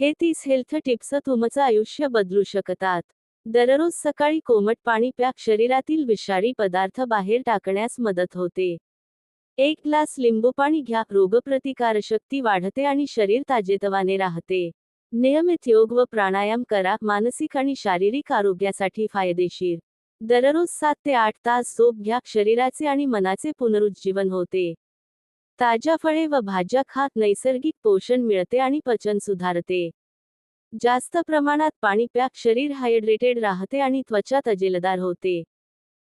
हे तीस health tips तुमचं आयुष्य बदलू शकतात. दररोज सकाळी कोमट पाणी प्या शरीरातील विषारी पदार्थ बाहेर टाकण्यास मदत होते. एक ग्लास लिंबू पाणी घ्या रोगप्रतिकारशक्ती वाढते आणि शरीर ताजेतवाने राहते. नियमित योग व प्राणायाम करा मानसिक आणि शारीरिक आरोग्यासाठी फायदेशीर. दररोज सात ते आठ तास झोप घ्या शरीराचे आणि मनाचे पुनरुज्जीवन होते. ताज्या फळे व भाज्या खात नैसर्गिक पोषण मिळते आणि पचन सुधारते. जास्त प्रमाणात पाणी प्या शरीर हायड्रेटेड राहते आणि त्वचा तजेलदार होते.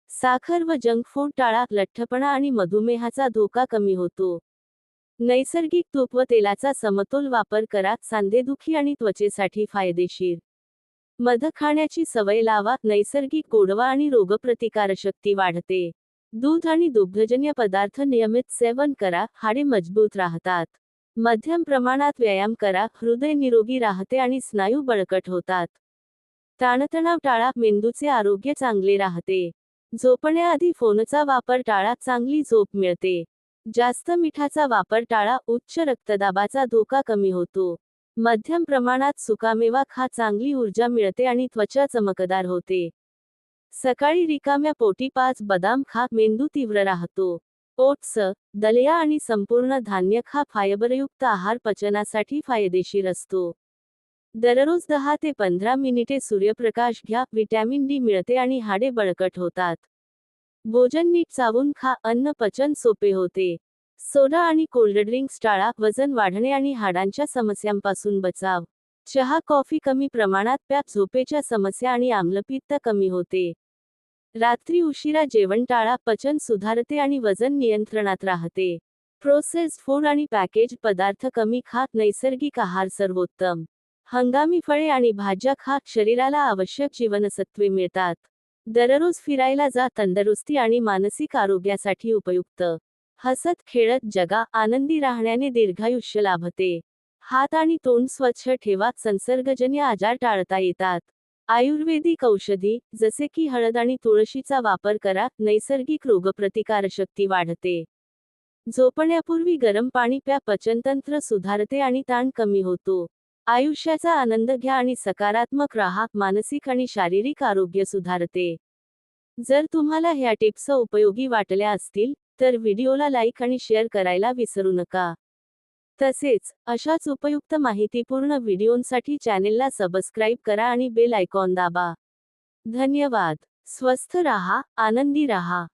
साखर व जंक फूड टाळा लठ्ठपणा आणि मधुमेहाचा धोका कमी होतो. नैसर्गिक तूप व तेलाचा समतोल वापर करा सांधेदुखी आणि त्वचेसाठी फायदेशीर. मध खाण्याची सवय लावा नैसर्गिक गोडवा आणि रोगप्रतिकारशक्ती वाढते. दूध आणि दुग्धजन्य पदार्थ नियमित सेवन करा हाडे मजबूत राहतात. मध्यम प्रमाणात व्यायाम करा हृदय निरोगी राहते आणि स्नायू बळकट होतात. ताणतणाव टाळा मेंदूचे आरोग्य चांगले राहते. झोपण्याआधी फोनचा वापर टाळा चांगली झोप मिळते. जास्त मिठाचा वापर टाळा उच्च रक्तदाबाचा धोका कमी होतो. मध्यम प्रमाणात सुकामेवा खा चांगली ऊर्जा मिळते आणि त्वचा चमकदार होते. सकाळी रिकाम्या पोटी पाच बदाम खा मेंदू तीव्र राहतो. ओट्स दलिया आणि संपूर्ण धान्य खा फायबरयुक्त आहार पचनासाठी फायदेशीर असतो. दररोज दहा ते पंधरा मिनिटे सूर्यप्रकाश घ्या व्हिटॅमिन डी मिळते आणि हाडे बळकट होतात. भोजन नीट चावून खा अन्न पचन सोपे होते. सोडा आणि कोल्ड ड्रिंक्स टाळा वजन वाढणे आणि हाडांच्या समस्यांपासून बचाव. चहा कॉफी कमी प्रमाणात प्या झोपेच्या समस्या आणि आम्लपित्त कमी होते. रात्री उशिरा जेवण टाळा पचन सुधारते आणि वजन नियंत्रणात राहते. प्रोसेस्ड फूड आणि पॅकेज पदार्थ कमी खात नैसर्गिक आहार सर्वोत्तम. हंगामी फळे आणि भाज्या खात शरीराला आवश्यक जीवनसत्वे मिळतात. दररोज फिरायला जा तंदुरुस्ती आणि मानसिक आरोग्यासाठी उपयुक्त. हसत खेळत जगा आनंदी राहण्याने दीर्घायुष्य लाभते. हात आणि तोंड स्वच्छ ठेवा. संसर्गजन्य आजार टाळता येतात. आयुर्वेदिक औषधी जसे की हळद आणि तुळशीचा वापर करा. नैसर्गिक रोगप्रतिकारशक्ती वाढते. झोपण्यापूर्वी गरम पाणी प्या. पचनतंत्र सुधारते आणि ताण कमी होतो. आयुष्याचा आनंद घ्या आणि सकारात्मक राहा. मानसिक आणि शारीरिक आरोग्य सुधारते. जर तुम्हाला ह्या टिप्स उपयोगी वाटल्या असतील तर व्हिडिओला लाईक आणि शेअर करायला विसरू नका. तसेच अशाच उपयुक्त माहितीपूर्ण व्हिडिओंसाठी चॅनेलला सबस्क्राईब करा आणि बेल आयकॉन दाबा. धन्यवाद. स्वस्थ रहा आनंदी रहा.